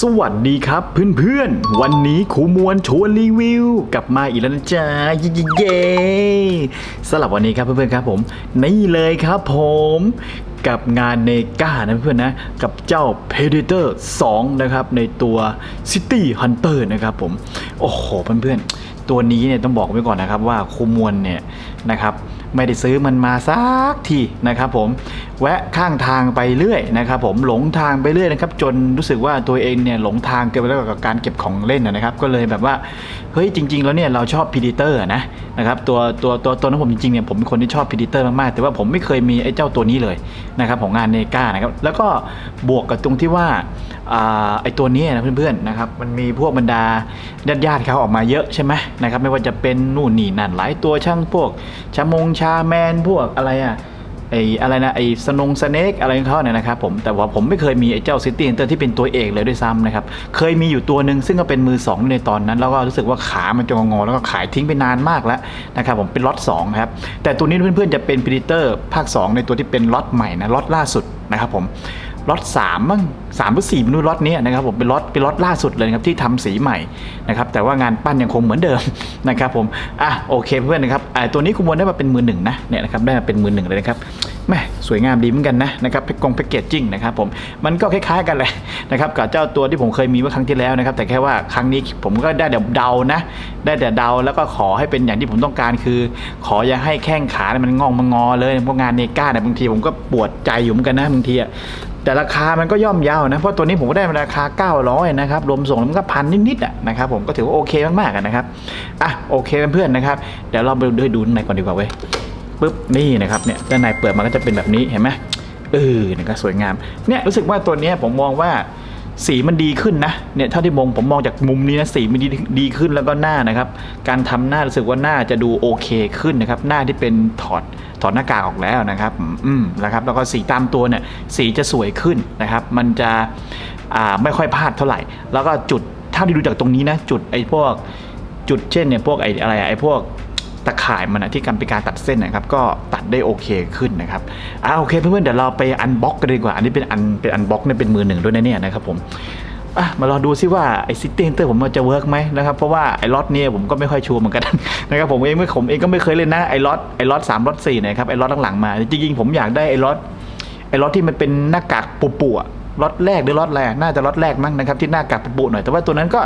สวัสดีครับเพื่อนๆ วันนี้ครูมวลชวนรีวิวกลับมาอีกแล้วนะจ๊ะเย้เย้เย้สำหรับวันนี้ครับเพื่อนๆครับผม นี่เลยครับผมกับงานเนกานะเพื่อนนะกับเจ้า Predator 2 นะครับ ในตัว City Hunter นะครับผม โอ้โหเพื่อนๆ ตัวนี้เนี่ยต้องบอกไว้ก่อนนะครับว่าคูมวลเนี่ยนะครับไม่ได้ซื้อมันมาสักทีนะครับผมแวะข้างทางไปเรื่อยนะครับผมหลงทางไปเรื่อยนะครับจนรู้สึกว่าตัวเองเนี่ยหลงทางเกินไปแล้วกับการเก็บของเล่นนะครับก็เลยแบบว่าเฮ้ยจริง ๆ แล้วเนี่ยเราชอบ Predator นะนะครับตัวตัวตัวตัวนั้นผมจริงๆเนี่ยผมเป็นคนที่ชอบ Predator มากๆแต่ว่าผมไม่เคยมีไอ้เจ้าตัวนี้เลยนะครับของงานเนกานะครับแล้วก็บวกกับตรงที่ว่าอาไอ้ตัวนี้นะเพื่อนๆนะครับมันมีพวกบรรดาญาติๆเขาออกมาเยอะใช่ไหมนะครับไม่ว่าจะเป็นนู่นนี่นั่นหลายตัวช่างพวกชามงชาแมนพวกอะไรอะไอ้อะไรนะไอ้สนงสเนกอะไรของเขาเนี่ยนะครับผมแต่ว่าผมไม่เคยมีไอ้เจ้าซิตี้ h นเตอร์ที่เป็นตัวเอกเลยด้วยซ้ำนะครับเคยมีอยู่ตัวหนึ่งซึ่งก็เป็นมือ 2 ในตอนนั้น แล้วก็รู้สึกว่าขามันจะงอๆแล้วก็ขายทิ้งไปนานมากแล้วนะครับผมเป็นล็อต2ครับแต่ตัวนี้เพื่อนๆจะเป็น Predator ภาค 2 ในตัวที่เป็นล็อตใหม่นะล็อตล่าสุดนะครับผม ล็อต3มั้งสามหรือสี่ไม่รู้ล็อตเนี้ยนะครับผมเป็นล็อตเป็นล็อตล่าสุดเลยครับที่ทำสีใหม่นะครับแต่ว่างานปั้นยังคงเหมือนเดิมนะครับผมอะโอเคเพื่อนนะครับอ่าตัวนี้คุณมวลได้มาเป็นมือหนึ่งนะเนี่ยนะครับได้มาเป็นมือหนึ่งเลยนะครับแม่สวยงามดีเหมือนกันนะนะครับแพ็กกงแพ็กเกจจิ้งนะครับผมมันก็คล้ายๆกันเลยนะครับกับเจ้าตัวที่ผมเคยมีเมื่อครั้งที่แล้วนะครับแต่แค่ว่าครั้งนี้ผมก็ได้แต่เดานะได้แต่เดาแล้วก็ขอให้เป็นอย่างที่ผมต้องการคือ ขออย่าให้แข้งขาเนี่ยมันงองมางอเลยเพราะงานเนก้าเนี่ยบางทีผมก็ปวดใจอยู่เหมือนกันนะบางทีอะ แต่ราคามันก็ย่อมเยาวนะ เพราะตัวนี้ผมก็ได้ราคา 900 นะครับ รวมส่งแล้วมันก็พันนิดๆอะนะครับผมก็ถือว่าโอเคมากๆนะครับ อะโอเคเพื่อนๆนะครับ เดี๋ยวเราไปดูดูข้างในก่อนดีกว่าเว้ยปุ๊บนี่นะครับเนี่ยด้านในเปิดมันก็จะเป็นแบบนี้เห็นไหมเออเนี่ยก็สวยงามเนี่ยรู้สึกว่าตัวนี้ผมมองว่า สีมันดีขึ้นนะเนี่ยเท่าที่มองผมมองจากมุมนี้นะสีมันดีดีขึ้นแล้วก็หน้านะครับ การทำหน้ารู้สึกว่าหน้าจะดูโอเคขึ้นนะครับ หน้าที่เป็นถอดถอดหน้ากากออกแล้วนะครับ อืมนะครับแล้วก็สีตามตัวเนี่ยสีจะสวยขึ้นนะครับ มันจะอ่าไม่ค่อยพลาดเท่าไหร่ แล้วก็จุดเท่าที่ดูจากตรงนี้นะ จุดไอ้พวกจุดเช่นเนี่ยพวกไอ้อะไรไอ้พวก ตะข่ายมันอะที่การเป็นการตัดเส้นนะครับ ก็ตัดได้โอเคขึ้นนะครับอ่าโอเคเพื่อนๆเดี๋ยวเราไปอันบ็อกกันดีกว่าอันนี้เป็นอันเป็นอันบ็อกเนี่ยเป็นมือหนึ่งด้วยนะเนี่ยนะครับผมอะมารอดูซิว่าไอ้ซิตี้เตอร์ผมมันจะเวิร์กไหมนะครับเพราะว่าไอ้ล็อตเนี่ยผมก็ไม่ค่อยชัวร์เหมือนกันนะครับผมเองไม่ผมเองก็ไม่เคยเล่นนะไอ้ล็อตไอ้ล็อตสามล็อตสี่นะครับไอ้ล็อตหลังๆมาจริงๆผมอยากได้ไอ้ล็อตไอ้ล็อตที่มันเป็นหน้ากากปูปูอะล็อตแรกหรือล็อตแรกน่าจะล็อตแรกมั้งนะครับที่หน้ากากปูปูหน่อยแต่ว่าตัวนั้นก็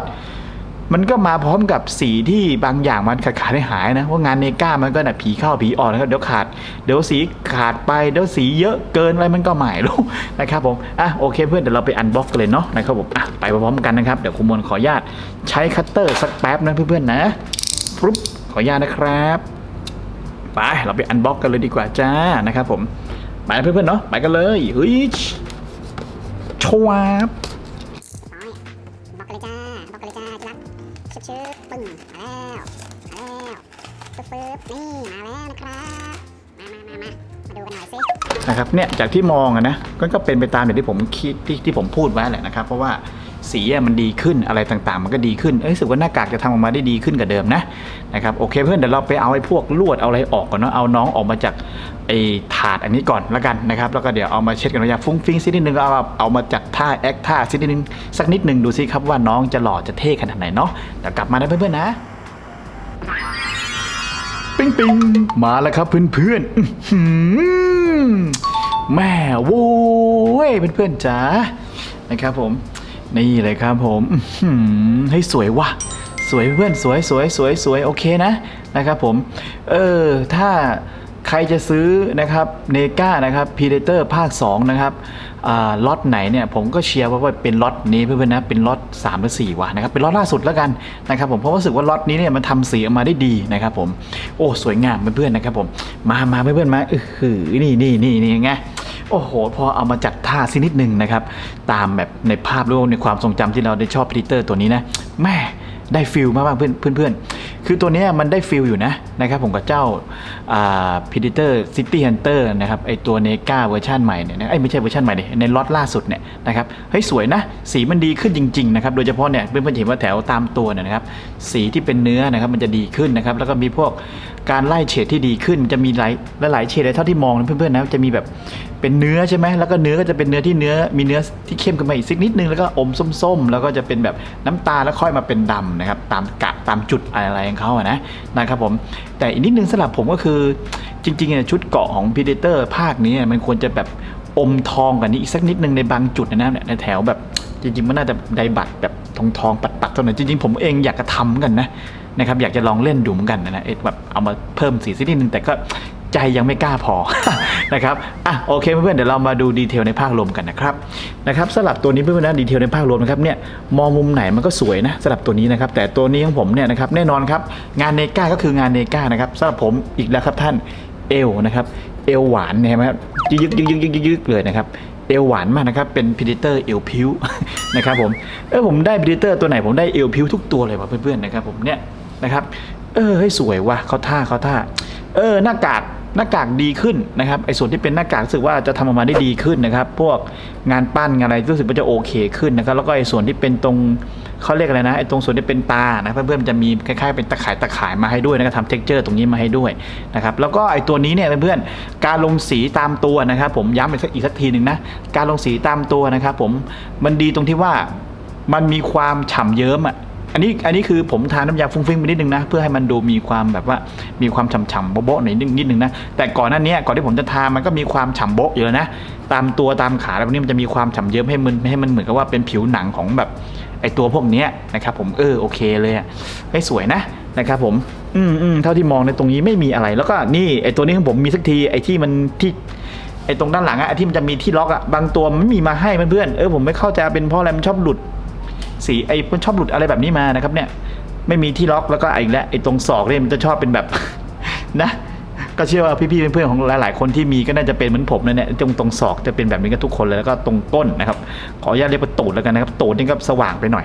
มันก็มาพร้อมกับสีที่บางอย่างมันขาดขาดหายนะเพราะงานเนก้ามันก็น่ะผีเข้าผีออกนะครับเดี๋ยวขาด เดี๋ยวสีขาดไปเดี๋ยวสีเยอะเกินอะไรมันก็หมายรู้นะครับผมอะโอเคเพื่อนเดี๋ยวเราไปอันบ็อกกันเลยเนาะนะครับผมอะไปพร้อมกันนะครับเดี๋ยวคุณมวลขออนุญาตใช้คัตเตอร์สักแป๊บนะเพื่อนๆนะปุ๊บขออนุญาตนะครับไปเราไปอันบ็อกกันเลยดีกว่าจ้านะครับผมไปเพื่อนๆเนาะไปกันเลยเฮ้ยชวาบ นะครับเนี่ยจากที่มองอะนะก็ก็เป็นไปตามอย่างที่ผมคิดที่ที่ผมพูดไว้แหละนะครับ เพราะว่าสีมันดีขึ้นอะไรต่างๆ มันก็ดีขึ้นเอ้ยรู้สึกว่าหน้ากากจะทำออกมาได้ดีขึ้นกว่าเดิมนะนะครับโอเคเพื่อนเดี๋ยวเราไปเอาไอ้พวกลวดเอาอะไรออกก่อนเนาะเอาน้องออกมาจากไอ้ถาดอันนี้ก่อนแล้วกันนะครับแล้วก็เดี๋ยวเอามาเช็ดกันอย่าฟุ้งฟิ้งสักนิดนึงเอาเอามาจากท่าแอคท่าสักนิดนึงสักนิดนึงดูซิครับว่าน้องจะหล่อจะเท่ขนาดไหนเนาะเดี๋ยวกลับมานะเพื่อนๆนะ ปิ๊งปิ๊งมาแล้วครับเพื่อนๆอื้อหือแม่โว้ยเพื่อนๆจ๋านะครับผม นี่เลยครับผมให้สวยว่ะสวยเพื่อนสวยสวยสวยสวยโอเคนะนะครับผม เออ ถ้าใครจะซื้อนะครับเนก้านะครับพีเดเตอร์ภาค 2 นะครับ ล็อตไหนเนี่ยผมก็เชียร์ว่าเป็นล็อตนี้เพื่อนๆนะเป็นล็อต3หรือ4ว่ะนะครับเป็นล็อตล่าสุดแล้วกันนะครับผมเพราะว่ารู้สึกว่าล็อตนี้เนี่ยมันทำสีออกมาได้ดีนะครับผมโอ้สวยงามเพื่อนๆนะครับผมมามาเพื่อนๆมาเออหือนี่นี่นี่นี่ไงโอ้โห พอเอามาจัดท่าสักนิดหนึ่งนะครับ ตามแบบในภาพหรือว่าในความทรงจำที่เราได้ชอบพีเตอร์ตัวนี้นะแม่ได้ฟิลมากๆเพื่อนเพื่อนเพื่อน คือตัวนี้มันได้ฟิลอยู่นะนะครับผมกับเจ้าพีเตอร์ซิตี้ฮันเตอร์นะครับไอตัวเนกาเวอร์ชันใหม่เนี่ยไอไม่ใช่เวอร์ชันใหม่ดิในล็อตล่าสุดเนี่ยนะครับเฮ้ยสวยนะ สีมันดีขึ้นจริงๆนะครับโดยเฉพาะเนี่ยเพื่อนๆเห็นว่าแถวตามตัวเนี่ยนะครับสีที่เป็นเนื้อนะครับมันจะดีขึ้นนะครับแล้วก็มีพวก การไล่เฉดที่ดีขึ้นจะมีหลายหลายเฉดเลยเท่าที่มองนะเพื่อนๆนะจะมีแบบเป็นเนื้อใช่ไหมแล้วก็เนื้อก็จะเป็นเนื้อที่เนื้อมีเนื้อที่เข้มขึ้นมาอีกสักนิดนึงแล้วก็อมส้มๆ แล้วก็จะเป็นแบบน้ำตาลแล้วค่อยมาเป็นดำนะครับตามกะตามจุดอะไรของเขาอะนะนะครับผมแต่อีกนิดนึงสำหรับผมก็คือจริงๆเนี่ยชุดเกาะของ Predator ภาคนี้มันควรจะแบบอมทองกว่านี้อีกสักนิดนึงในบางจุดนะนะในแถวแบบจริงๆมันน่าจะไดบัตแบบทองทองๆปัดๆเท่านั้นจริงๆผมเองอยากจะทำกันนะ นะครับอยากจะลองเล่นดูเหมือนกันนะนะเอ๊ะแบบเอามาเพิ่มสีสักนิดนึงแต่ก็ใจยังไม่กล้าพอนะครับอะโอเคเพื่อนๆเดี๋ยวเรามาดูดีเทลในภาพรวมกันนะครับนะครับสำหรับตัวนี้เพื่อนๆนะดีเทลในภาพรวมนะครับเนี่ยมองมุมไหนมันก็สวยนะสำหรับตัวนี้นะครับแต่ตัวนี้ของผมเนี่ยนะครับแน่นอนครับงานเนก้าก็คืองานเนก้านะครับสำหรับผมอีกแล้วครับท่านเอวนะครับเอวหวานเห็นไหมครับยึกยึกยึกยึกยึกยึกเลยนะครับเอวหวานมากนะครับ เป็นพีเดเตอร์เอวพิวนะครับผม เออผมได้พีเดเตอร์ตัวไหนผมได้เอวพิวทุกตัวเลยว่ะเพื่อนๆนะครับผมเนี่ย นะครับ เออให้ยสวยว่ะเขาท่าเขาท่า เออหน้ากากหน้ากากดีขึ้นนะครับไอ้ส่วนที่เป็นหน้ากากรู้สึกว่าจะทำออกมาได้ดีขึ้นนะครับ พวกงานปั้นงานอะไรรู้สึกว่าจะโอเคขึ้นนะครับ แล้วก็ไอ้ส่วนที่เป็นตรงเขาเรียกอะไรนะไอ้ตรงส่วนที่เป็นตานะเพื่อนๆมันจะมีคล้ายๆเป็นตะข่ายตะข่ายมาให้ด้วยนะครับทำเท็กเจอร์ตรงนี้มาให้ด้วยนะครับแล้วก็ไอ้ตัวนี้เนี่ยเพื่อนๆการลงสีตามตัวนะครับ ผมย้ำอีกสักอีกสักทีหนึ่งนะการลงสีตามตัวนะครับ ผมมันดีตรงที่ว่ามันมีความฉ่ำเยิ้มอะ อันนี้อันนี้คือผมทาน้ำยาฟุ้งฟิ้งไปนิดนึงนะ เพื่อให้มันดูมีความแบบว่ามีความฉ่ำๆโบ๊ะๆหน่อยนิดนึงนะ แต่ก่อนหน้านี้ก่อนที่ผมจะทามันก็มีความฉ่ำโบ๊ะอยู่แล้วนะ ตามตัวตามขาแล้วพวกนี้มันจะมีความฉ่ำเยิ้มให้มันให้มันเหมือนกับว่าเป็นผิวหนังของแบบไอตัวพวกนี้นะครับผมเออโอเคเลยอะให้สวยนะนะครับผม อืมอืมเท่าที่มองในตรงนี้ไม่มีอะไร แล้วก็นี่ไอตัวนี้ของผมมีสักทีไอที่มันที่ไอ้ตรงด้านหลังอะไอที่มันจะมีที่ล็อกอะบางตัวมันไม่มีมาให้เพื่อนๆเออผมไม่เข้าใจเป็นเพราะอะไรมันชอบหลุด สีไอ้มันชอบหลุดอะไรแบบนี้มานะครับเนี่ยไม่มีที่ล็อกแล้วก็อีกแล้วไอ้ตรงศอกเนี่ยมันจะชอบเป็นแบบนะก็เชื่อว่าพี่ๆเพื่อนๆของหลายๆคนที่มีก็น่าจะเป็นเหมือนผมนะเนี่ยตรงตรงศอกจะเป็นแบบนี้กันทุกคนเลยแล้วก็ตรงก้นนะครับ ขออนุญาตเรียกว่าตูดแล้วกันนะครับตูดนี่ก็สว่างไปหน่อย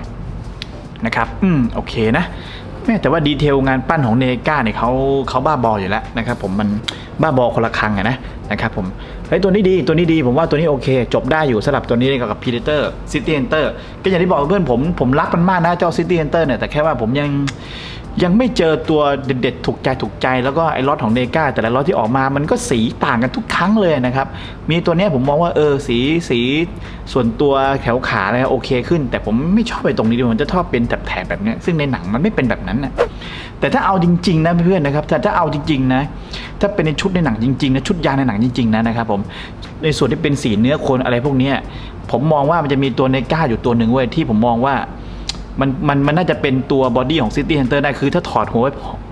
นะครับ อืม โอเคนะ แม่แต่ว่าดีเทลงานปั้นของเนก้าเนี่ยเขาเขาบ้าบออยู่แล้วนะครับผมมันบ้าบอคนละครังอะนะนะครับผมเฮ้ยตัวนี้ดีตัวนี้ดีผมว่าตัวนี้โอเค จบได้อยู่สำหรับตัวนี้กับ Predator City Hunter ก็อย่างที่บอกเพื่อนผมผมรักมันมากนะเจ้า City Hunter เนี่ยแต่แค่ว่าผมยัง ยังไม่เจอตัวเด็ดๆถูกใจถูกใจแล้วก็ไอ้ล็อตของเนกาแต่ละล็อตที่ออกมามันก็สีต่างกันทุกครั้งเลยนะครับ มีตัวเนี้ยผมมองว่าเออสีสีส่วนตัวแถวขาเนี่ยโอเคขึ้น แต่ผมไม่ชอบไปตรงนี้ด้วยมันจะชอบเป็นแถบแบบนี้ซึ่งในหนังมันไม่เป็นแบบนั้นนะแต่ถ้าเอาจริงๆนะเพื่อนๆนะครับแต่ถ้าเอาจริงๆนะถ้าเป็นในชุดในหนังจริงๆนะชุดยาในหนังจริงๆนะนะครับผมในส่วนที่เป็นสีเนื้อคนอะไรพวกนี้ผมมองว่ามันจะมีตัวเนก้าอยู่ตัวหนึ่งเว้ยที่ผมมองว่า มันมันมันน่าจะเป็นตัวบอดี้ของ City Hunter ได้คือถ้าถอดหัว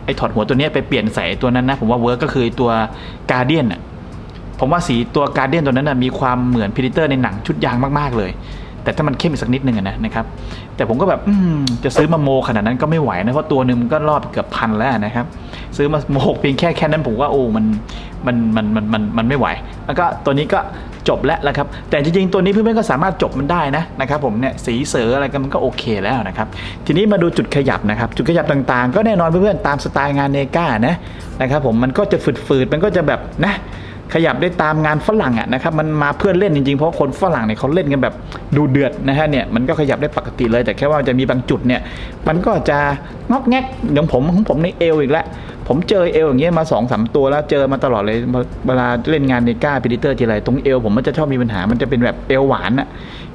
ไอ้ถอดหัวตัวนี้ไปเปลี่ยนใส่ตัวนั้นนะ ผมว่าเวิร์กก็คือตัวกา a เดียนอะผมว่าสีตัวกา a เดียนตัวนั้นนะมีความเหมือนพิ d เตอร์ในหนังชุดยางมากๆเลย แต่ถ้ามันเข้มอีกสักนิดนึงอะนะนะครับ แต่ผมก็แบบจะซื้อมาโมขนาดนั้นก็ไม่ไหวนะ เพราะตัวหนึ่งมันก็รอบเกือบพันแล้วนะครับ ซื้อมาโมเพียงแค่แค่นั้นผมว่าโอ้มันมันมันมันมันมันไม่ไหว แล้วก็ตัวนี้ก็ จบแล้วละครับ แต่จริงๆ ตัวนี้เพื่อนๆก็สามารถจบมันได้นะนะครับผมเนี่ยสีเสืออะไรกันมันก็โอเคแล้วนะครับ ทีนี้มาดูจุดขยับนะครับ จุดขยับต่างๆ ก็แน่นอนเพื่อนๆตามสไตล์งานเนก้านะนะครับผมมันก็จะฝืดๆมันก็จะแบบนะ ขยับได้ตามงานฝรั่งอะนะครับมันมาเพื่อนเล่นจริงๆ เพราะคนฝรั่งเนี่ยเขาเล่นกันแบบดูเดือดนะฮะเนี่ยมันก็ขยับได้ปกติเลย แต่แค่ว่าจะมีบางจุดเนี่ยมันก็จะงอกแงกอย่างผมของผมในเอวอีกแล้วผมเจอเอวอย่างเงี้ยมา2อสตัวแล้วเจอมาตลอดเลยเวลาเล่นงานในก้าพิดิเตอร์ทีไรตรงเอวผมมันจะชอบมีปัญหา มันจะเป็นแบบเอวหวานอะ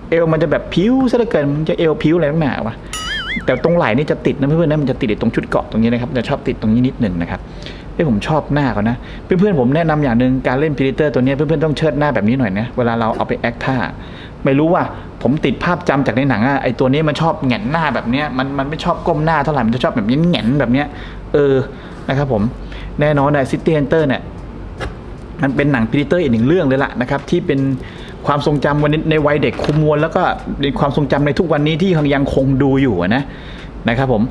เอวมันจะแบบพิ้วซะเหลือเกินมันจะเอวพิ้วอะไรนักหนาวะแต่ตรงไหล่นี่จะติดนะเพื่อนๆนะมันจะติดตรงชุดเกาะตรงนี้นะครับจะชอบติดตรงนี้นิดหนึ่งนะครับ เอ้ผมชอบหน้าเขานะ เพื่อนๆผมแนะนำอย่างหนึ่งการเล่นพ r เ d เตอร์ตัวนี้เพื่อนๆต้องเชิดหน้าแบบนี้หน่อยนะเวลาเราเอาไปแอคท่าไม่รู้ว่าผมติดภาพจำจากในหนังอะไอตัวนี้มันชอบแหงนหน้าแบบเนี้ยมันมันไม่ชอบก้มหน้าเท่าไหร่มันจะชอบแบบแหงนแบบเนี้ยเออนะครับผมแน่นอนในซิตี้เนเตอร์เนี่ยมันเป็นหนังพีเตอร์อีกหนึ่งเรื่องเลยล่ะนะครับที่เป็นความทรงจำวันนี้ในวัยเด็กคุมมวลแล้วก็เป็นความทรงจำในทุกวันนี้ที่ยังคงดูอยู่นะนะครับผม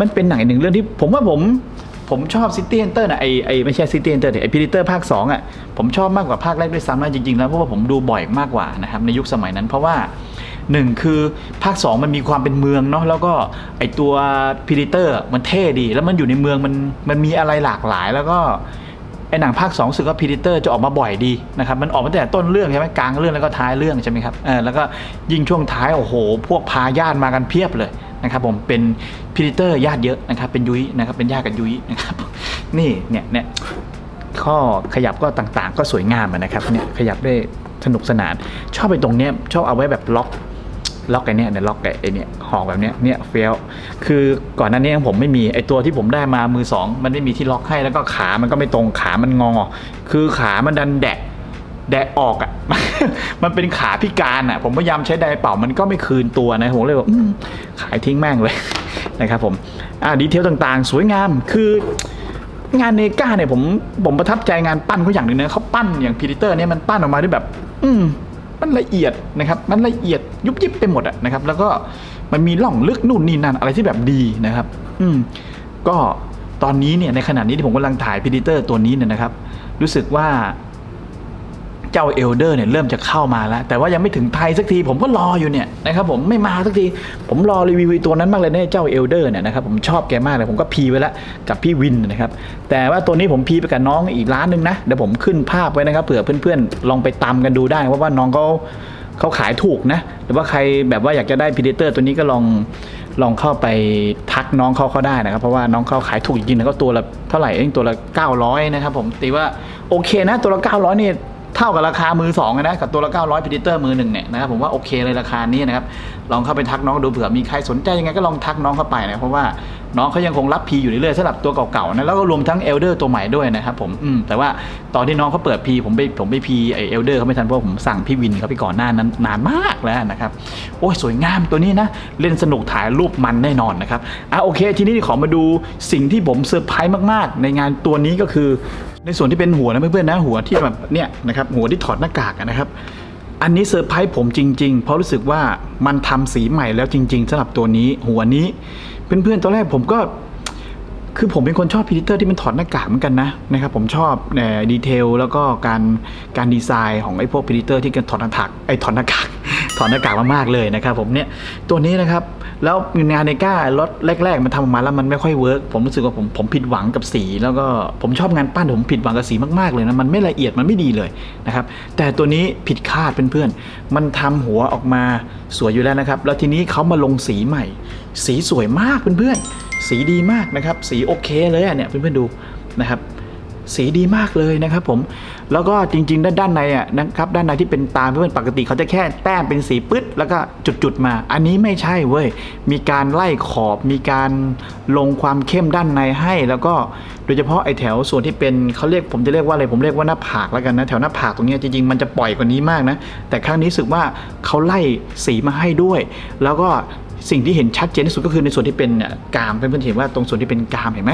มันเป็นหนังอีกหนึ่งเรื่องที่ผมว่าผม ผมชอบซิตี้เอนเตอร์นะไอไอไม่ใช่ซิตี้เอนเตอร์ไอพีเตอร์ภาค2อะผมชอบมากกว่าภาคแรกด้วยซ้ำนะจริงๆ แล้วเพราะว่าผมดูบ่อยมากกว่านะครับในยุคสมัยนั้นเพราะว่าหนึ่งคือภาค 2 มันมีความเป็นเมืองเนาะแล้วก็ไอตัวพีเตอร์มันเท่ดี แล้วมันอยู่ในเมืองมันมันมีอะไรหลากหลายแล้วก็ไอหนังภาค2รู้สึกว่าพีดิเตอร์จะออกมาบ่อยดีนะครับ มันออกมาตั้งแต่ต้นเรื่องใช่ไหมกลางเรื่องแล้วก็ท้ายเรื่องใช่ไหมครับเออแล้วก็ยิ่งช่วงท้าย โอ้โห พวกพาญาติมากันเพียบเลย นะครับผมเป็นพีดิเตอร์ญาติเยอะนะครับเป็นยุ้ยนะครับเป็นญาติกับยุ้ยนะครับนี่เนี่ยเนี่ยข้อขยับก็ต่างๆ ก็สวยงามนะครับเนี่ยขยับได้สนุกสนาน ชอบไปตรงเนี้ยชอบเอาไว้แบบล็อกล็อกไอ้เนี่ยเนี่ยล็อกไอ้ไอ้เนี่ยหอแบบเนี้ยเนี่ยเฟี้ยวคือก่อนหน้านี้ผมไม่มีไอ้ตัวที่ผมได้มามือสองมันไม่มีที่ล็อกให้แล้วก็ขามันก็ไม่ตรงขามันงอ คือขามันดันแดะ แดะออกอะ่ะ มันเป็นขาพิการอะ่ะ ผมพยายามใช้ไดร์เป่ามันก็ไม่คืนตัวนะผมเลยบอกอืมขายทิ้งแม่งเลยนะครับผมอ่าดีเทลต่างๆ สวยงามคืองานเนก้าเนี่ยผมผมประทับใจงานปั้นเขาอย่างหนึ่งนะเขาปั้นอย่างพีดิเตอร์เนี่ยมันปั้นออกมาได้แบบ อืมมันละเอียดนะครับ มันละเอียดยุบยิบไปหมดอะนะครับ แล้วก็มันมีร่องลึกนู่นนี่นั่นอะไรที่แบบดีนะครับ อืมก็ตอนนี้เนี่ยในขณะนี้ที่ผมกำลังถ่ายพีดิเตอร์ตัวนี้เนี่ยนะครับ รู้สึกว่า เจ้าเอลเดอร์เนี่ยเริ่มจะเข้ามาแล้ว แต่ว่ายังไม่ถึงไทยสักทีผมก็รออยู่เนี่ยนะครับผมไม่มาสักที ผมรอรีวิวตัวนั้นมากเลยเนี่ยเจ้าเอลเดอร์เนี่ยนะครับผมชอบแกมากเลยผมก็พีไว้แล้วกับพี่วินนะครับแต่ว่าตัวนี้ผมพีไปกับน้องอีกร้านหนึงนะเดี๋ยวผมขึ้นภาพไว้นะครับเผื่อเพื่อนๆลองไปตามกันดูได้ว่าะว่าน้องเขาเขาขายถูกนะหรือว่าใครแบบว่าอยากจะได้พีเดเตอร์ตัวนี้ก็ลองลองเข้าไปทักน้องเขาเขาได้นะครับ เพราะว่าน้องเขาขายถูกจริงๆแล้วก็ตัวละเท่าไหร่เองตัวละ900นะครับผมตีว่าโอเคนะตัวละ900นี่ เท่ากับราคามือสองนะกับตัวละ900พิดิเตอร์มือหนึ่งเนี่ยนะครับผมว่าโอเคเลยราคานี้นะครับลองเข้าไปทักน้องดูเผื่อมีใครสนใจยังไงก็ลองทักน้องเข้าไปนะเพราะว่าน้องเขายังคงรับพีอยู่เรื่อยๆสำหรับตัวเก่าๆนะแล้วก็รวมทั้งเอลเดอร์ตัวใหม่ด้วยนะครับผมอืมแต่ว่าตอนที่น้องเขาเปิดพีผมไปผมไปพีไอเอลเดอร์เขาไม่ทันเพราะผมสั่งพี่วินเขาไปก่อนหน้านั้นนานมากแล้วนะครับโอ้ยสวยงามตัวนี้นะเล่นสนุกถ่ายรูปมันแน่นอนนะครับอะโอเค ทีนี้ขอมาดูสิ่งที่ผมเซอร์ไพรส์มากๆ ในงานตัวนี้ก็คือ ในส่วนที่เป็นหัวนะเพื่อนๆนะหัวที่แบบเนี่ยนะครับหัวที่ถอดหน้ากากนะครับ อันนี้เซอร์ไพรส์ผมจริง ๆ เพราะรู้สึกว่ามันทำสีใหม่แล้วจริง ๆสำหรับตัวนี้หัวนี้เพื่อนๆตอนแรกผมก็คือผมเป็นคนชอบพิเตอร์ที่มันถอดหน้ากากเหมือนกันนะนะครับผมชอบดีเทลแล้วก็การการดีไซน์ของไอ้พวกพิเตอร์ที่กันถอดหน้ากากไอ้ถอดหน้ากาก ถอดหน้ากากมากๆเลยนะครับผมเนี่ยตัวนี้นะครับแล้วงานในก้ารถแรก ๆ มันทำออกมาแล้วมันไม่ค่อยเวิร์กผมรู้สึกว่าผมผมผิดหวังกับสี แล้วก็ผมชอบงานปั้นแต่ผมผิดหวังกับสีมากๆเลยนะมันไม่ละเอียดมันไม่ดีเลยนะครับแต่ตัวนี้ผิดคาดเพื่อนๆมันทำหัวออกมาสวยอยู่แล้วนะครับ แล้วทีนี้เขามาลงสีใหม่ สีสวยมากเพื่อนๆสีดีมากนะครับ สีโอเคเลยอะเนี่ยเพื่อนๆดูนะครับ สีดีมากเลยนะครับผม แล้วก็จริง ๆ ด้านด้านในอะนะครับด้านในที่เป็นตาเพื่อนปกติเขาจะแค่แต้มเป็นสีปึ๊ดแล้วก็จุดๆมา อันนี้ไม่ใช่เว้ย มีการไล่ขอบ มีการลงความเข้มด้านในให้ แล้วก็โดยเฉพาะไอ้แถวส่วนที่เป็นเขาเรียกผมจะเรียกว่าอะไรผมเรียกว่าหน้าผากแล้วกันนะแถวหน้าผากตรงนี้จริงๆมันจะปล่อยกว่านี้มากนะ แต่ครั้งนี้รู้สึกว่าเขาไล่สีมาให้ด้วย แล้วก็สิ่งที่เห็นชัดเจนที่สุดก็คือในส่วนที่เป็นกามเพื่อนๆเห็นว่าตรงส่วนที่เป็นกามเห็นไหม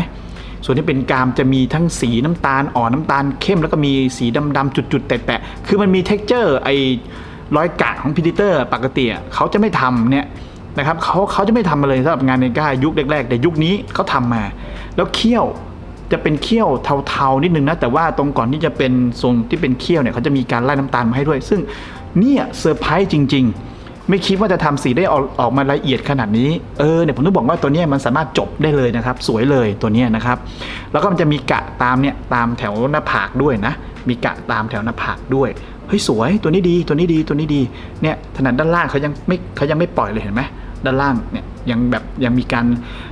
ส่วนที่เป็นกรามจะมีทั้งสีน้ำตาลอ่อนน้ำตาลเข้มแล้วก็มีสีดำๆจุดๆแตะๆคือมันมี t e x t อร์ไอ้รอยกะของพิดิเตอร์ปกติเขาจะไม่ทำเนี่ยนะครับเขาเขาจะไม่ทำมาเลยสำหรับงานในก้ายุคแรกๆ แต่ยุคนี้เขาทำมา แล้วเขี้ยวจะเป็นเขี้ยวเทาๆนิดนึงนะแต่ว่าตรงก่อนที่จะเป็นทรงที่เป็นเขี้ยวเนี่ยเขาจะมีการไล่น้ำตาลมาให้ด้วย ซึ่งเนี่ยเซอร์ไพรส์จริง ๆ ไม่คิดว่าจะทำสีได้ออกออกมาละเอียดขนาดนี้ เออเนี่ยผมต้องบอกว่าตัวนี้มันสามารถจบได้เลยนะครับ สวยเลยตัวนี้นะครับ แล้วก็มันจะมีกะตามเนี่ยตามแถวหน้าผากด้วยนะ มีกะตามแถวหน้าผากด้วย เฮ้ยสวยตัวนี้ดีตัวนี้ดีตัวนี้ดี เนี่ยถนัดด้านล่างเขายังไม่เขายังไม่ปล่อยเลยเห็นไหมด้านล่างเนี่ยยังแบบยังมีการ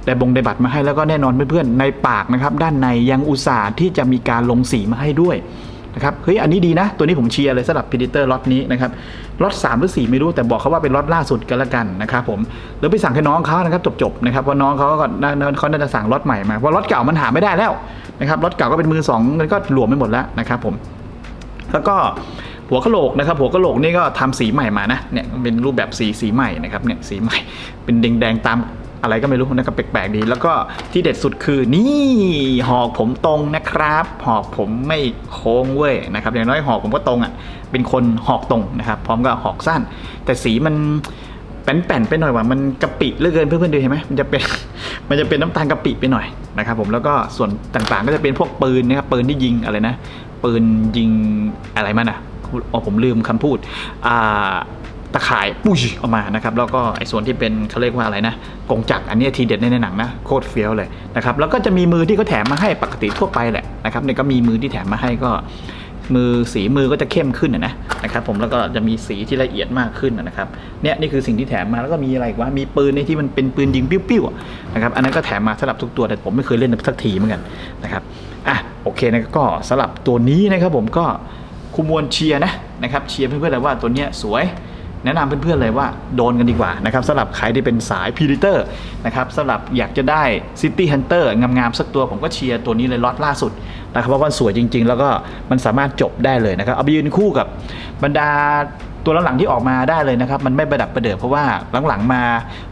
ได้บงได้บัตรมาให้แล้วก็แน่นอนเพื่อนๆในปากนะครับ ด้านในยังอุตส่าห์ที่จะมีการลงสีมาให้ด้วย นะครับเฮ้ยอันนี้ดีนะ ตัวนี้ผมเชียร์เลยสำหรับ Predator ล็อตนี้นะครับล็อต3หรือ 4 ไม่รู้แต่บอกเขาว่าเป็นล็อตล่าสุดกันละกันนะครับผมแล้วไปสั่งให้น้องเขานะครับจบๆนะครับเพราะน้องเขาก็น่าเขาน่าจะสั่งล็อตใหม่มาเพราะล็อตเก่ามันหาไม่ได้แล้วนะครับล็อตเก่าก็เป็นมือสองมันก็หลวมไปหมดแล้วนะครับผมแล้วก็หัวกะโหลกนะครับหัวกะโหลกนี่ก็ทำสีใหม่มานะเนี่ยเป็นรูปแบบสีสีใหม่นะครับเนี่ยสีใหม่เป็นแดงๆตาม อะไรก็ไม่รู้นะครับแปลกๆดี แล้วก็ที่เด็ดสุดคือนี่หอกผมตรงนะครับ หอกผมไม่โค้งเว้ยนะครับอย่างน้อยหอกผมก็ตรงอะเป็นคนหอกตรงนะครับ พร้อมกับหอกสั้น แต่สีมันแป้นๆไปหน่อยว่ามันกะปิเหลือเกินเพื่อนๆดูเห็นไหมมันจะเป็นมันจะเป็นน้ำตาลกะปิไปหน่อยนะครับผมแล้วก็ส่วนต่างๆก็จะเป็นพวกปืนนะครับปืนที่ยิงอะไรนะ ปืนยิงอะไรมันอะอ๋อผมลืมคำพูดอ่า ตะข่ายปุ้ยออกมานะครับแล้วก็ไอ้ส่วนที่เป็นเขาเรียกว่าอะไรนะกงจักรอันนี้ทีเด็ดในหนังนะโคตรเฟี้ยวเลยนะครับแล้วก็จะมีมือที่เขาแถมมาให้ปกติทั่วไปแหละนะครับเนี่ยก็มีมือที่แถมมาให้ก็ มือสีมือก็จะเข้มขึ้นนะนะนะครับผมแล้วก็จะมีสีที่ละเอียดมากขึ้นนะครับเนี่ยนี่คือสิ่งที่แถมมาแล้วก็มีอะไรอีกว่ามีปืนในที่มันเป็นปืนยิงปิ้วๆอะนะครับอันนั้นก็แถมมาสำหรับทุกตัวแต่ผมไม่เคยเล่นสักทีเหมือนกันนะครับโอเคนะก็สำหรับตัวนี้นะครับผมก็คุมวลเชียร์นะนะครับเชียร์เพื่อนๆเลยว่าตัวเนี้ยสวย แนะนำเพื่อนๆเลยว่าโดนกันดีกว่านะครับสำหรับใครที่เป็นสายพีดิเตอร์นะครับสำหรับอยากจะได้ City Hunter งามๆสักตัวผมก็เชียร์ตัวนี้เลยล็อตล่าสุดนะครับเพราะว่าสวยจริง ๆ แล้วก็มันสามารถจบได้เลยนะครับเอาไปยืนคู่กับบรรดา ตัวหลังๆที่ออกมาได้เลยนะครับ มันไม่ประดับประเดิดเพราะว่าหลังๆมา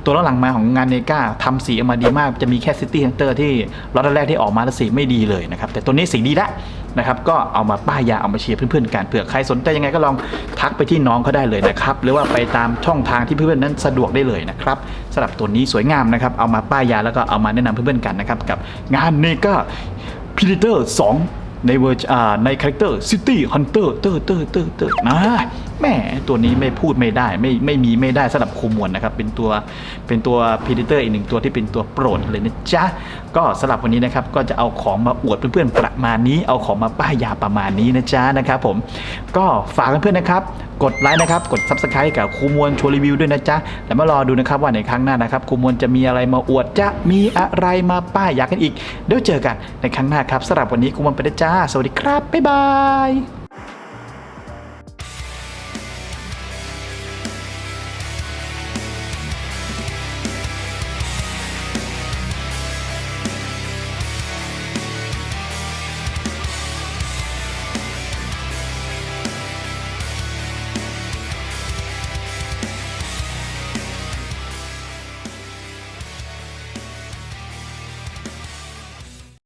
ตัวหลังๆมาของงานเนกาทำสีออกมาดีมาก จะมีแค่ City Hunter ที่ล็อตแรกที่ออกมาแล้วสีไม่ดีเลยนะครับ แต่ตัวนี้สีดีละนะครับ ก็เอามาป้ายยาเอามาเชียร์เพื่อนๆกันเผื่อใครสนใจยังไงก็ลองทักไปที่น้องเขาได้เลยนะครับ หรือว่าไปตามช่องทางที่เพื่อนๆนั้นสะดวกได้เลยนะครับสำหรับตัวนี้สวยงามนะครับ เอามาป้ายยาแล้วก็เอามาแนะนำเพื่อนๆกันนะครับกับงานเนก้าพีเตอร์2ในเวอร์อ่าในคาแรคเตอร์ซิตี้ฮันเตอร์เตอร์เตอร์เตอร์เตอร์นะ แหมตัวนี้ไม่พูดไม่ได้ ไม่ไม่มีไม่ได้สำหรับคูมวลนะครับ เป็นตัวเป็นตัวพีเตอร์อีกหนึ่งตัวที่เป็นตัวโปรดเลยนะจ๊ะ ก็สำหรับวันนี้นะครับ ก็จะเอาของมาอวดเพื่อนๆประมาณนี้ เอาของมาป้ายยาประมาณนี้นะจ๊ะนะครับผมก็ฝากเพื่อนๆนะครับกดไลค์นะครับ กด subscribe กับครูมวลชวนรีวิวด้วยนะจ๊ะแล้วมารอดูนะครับว่าในครั้งหน้านะครับครูมวลจะมีอะไรมาอวดจะมีอะไรมาป้ายยากันอีก เดี๋ยวเจอกันในครั้งหน้าครับสำหรับวันนี้ครูมวลไปแล้วจ้า สวัสดีครับ บ๊ายบาย